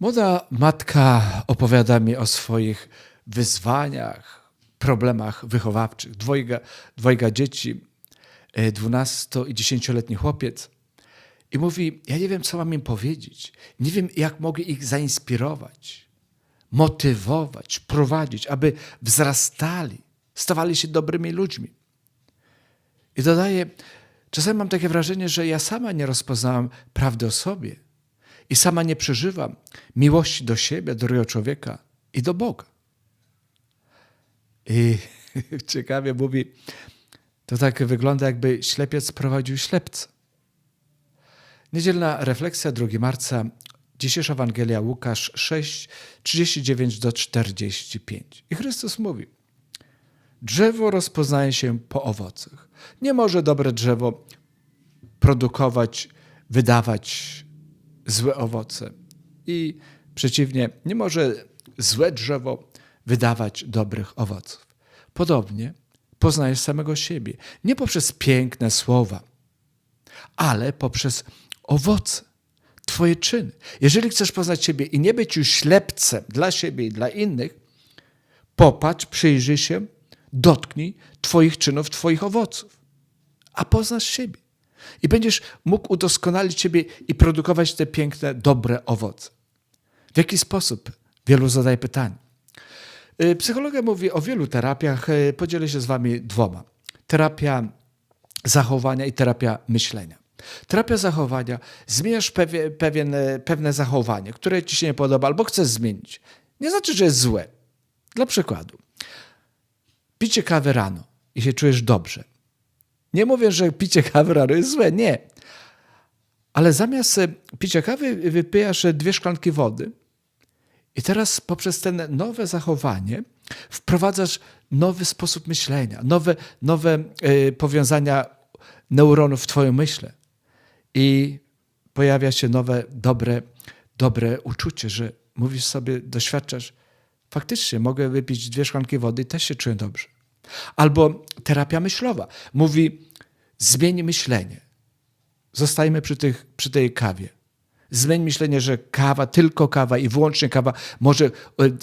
Młoda matka opowiada mi o swoich wyzwaniach, problemach wychowawczych. Dwojga, dwojga dzieci, 12 i 10-letni chłopiec. I mówi: Ja nie wiem, co mam im powiedzieć. Nie wiem, jak mogę ich zainspirować, motywować, prowadzić, aby wzrastali, stawali się dobrymi ludźmi. I dodaje: Czasami mam takie wrażenie, że ja sama nie rozpoznałam prawdy o sobie i sama nie przeżywam miłości do siebie, drugiego człowieka i do Boga. I ciekawie mówi, to tak wygląda, jakby ślepiec prowadził ślepca. Niedzielna refleksja 2 marca, dzisiejsza Ewangelia Łukasz 6, 39 do 45. I Chrystus mówi, drzewo rozpoznaje się po owocach. Nie może dobre drzewo produkować, wydawać złe owoce. I przeciwnie, nie może złe drzewo wydawać dobrych owoców. Podobnie poznajesz samego siebie. Nie poprzez piękne słowa, ale poprzez owoce, Twoje czyny. Jeżeli chcesz poznać siebie i nie być już ślepcem dla siebie i dla innych, popatrz, przyjrzyj się, dotknij Twoich czynów, Twoich owoców, a poznasz siebie. I będziesz mógł udoskonalić siebie i produkować te piękne, dobre owoce. W jaki sposób? Wielu zadaje pytanie. Y, Psychologia mówi o wielu terapiach. y, Podzielę się z Wami dwoma. Terapia zachowania i terapia myślenia. Terapia zachowania, zmieniasz pewie, pewien, e, pewne zachowanie, które Ci się nie podoba albo chcesz zmienić. Nie znaczy, że jest złe. Dla przykładu, picie kawy rano i się czujesz dobrze. Nie mówię, że picie kawy rano jest złe, nie. Ale zamiast e, picia kawy wypijasz dwie szklanki wody i teraz poprzez ten nowe zachowanie wprowadzasz nowy sposób myślenia, nowe, nowe e, powiązania neuronów w twoim myśle. I pojawia się nowe, dobre, dobre uczucie, że mówisz sobie, doświadczasz, faktycznie mogę wypić dwie szklanki wody i też się czuję dobrze. Albo terapia myślowa. Mówi, zmień myślenie. Zostajmy przy, tych, przy tej kawie. Zmień myślenie, że kawa, tylko kawa i wyłącznie kawa może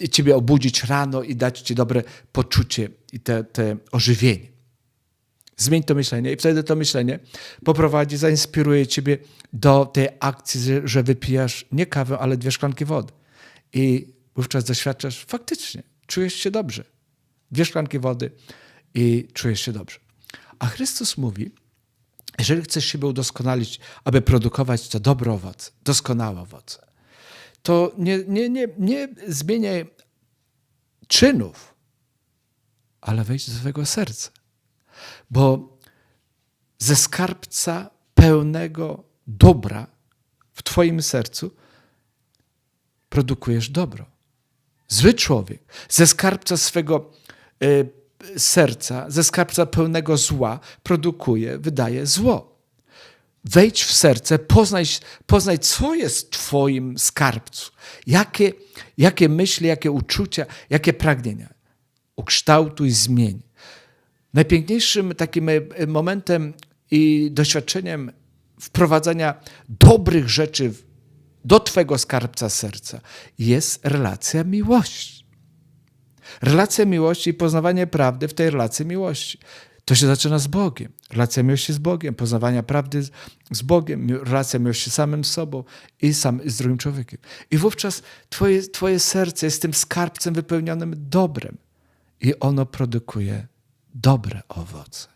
e, ciebie obudzić rano i dać ci dobre poczucie i te, te ożywienie. Zmień to myślenie i wtedy to myślenie poprowadzi, zainspiruje ciebie do tej akcji, że- że wypijasz nie kawę, ale dwie szklanki wody. I wówczas doświadczasz, faktycznie, czujesz się dobrze. Dwie szklanki wody i czujesz się dobrze. A Chrystus mówi, jeżeli chcesz siebie udoskonalić, aby produkować te dobre owoce, doskonałe owoce, to nie, nie, nie, nie zmieniaj czynów, ale wejdź do swojego serca. Bo ze skarbca pełnego dobra w Twoim sercu produkujesz dobro. Zły człowiek ze skarbca swego e, serca, ze skarbca pełnego zła produkuje, wydaje zło. Wejdź w serce, poznaj, poznaj co jest w Twoim skarbcu. Jakie, jakie myśli, jakie uczucia, jakie pragnienia. Ukształtuj, zmień. Najpiękniejszym takim e, momentem i doświadczeniem wprowadzania dobrych rzeczy do Twojego skarbca serca jest relacja miłości. Relacja miłości i poznawanie prawdy w tej relacji miłości. To się zaczyna z Bogiem. Relacja miłości z Bogiem, poznawania prawdy z- Bogiem, relacja miłości z samym sobą i sam z drugim człowiekiem. I wówczas twoje, twoje serce jest tym skarbcem wypełnionym dobrem i ono produkuje dobre owoce.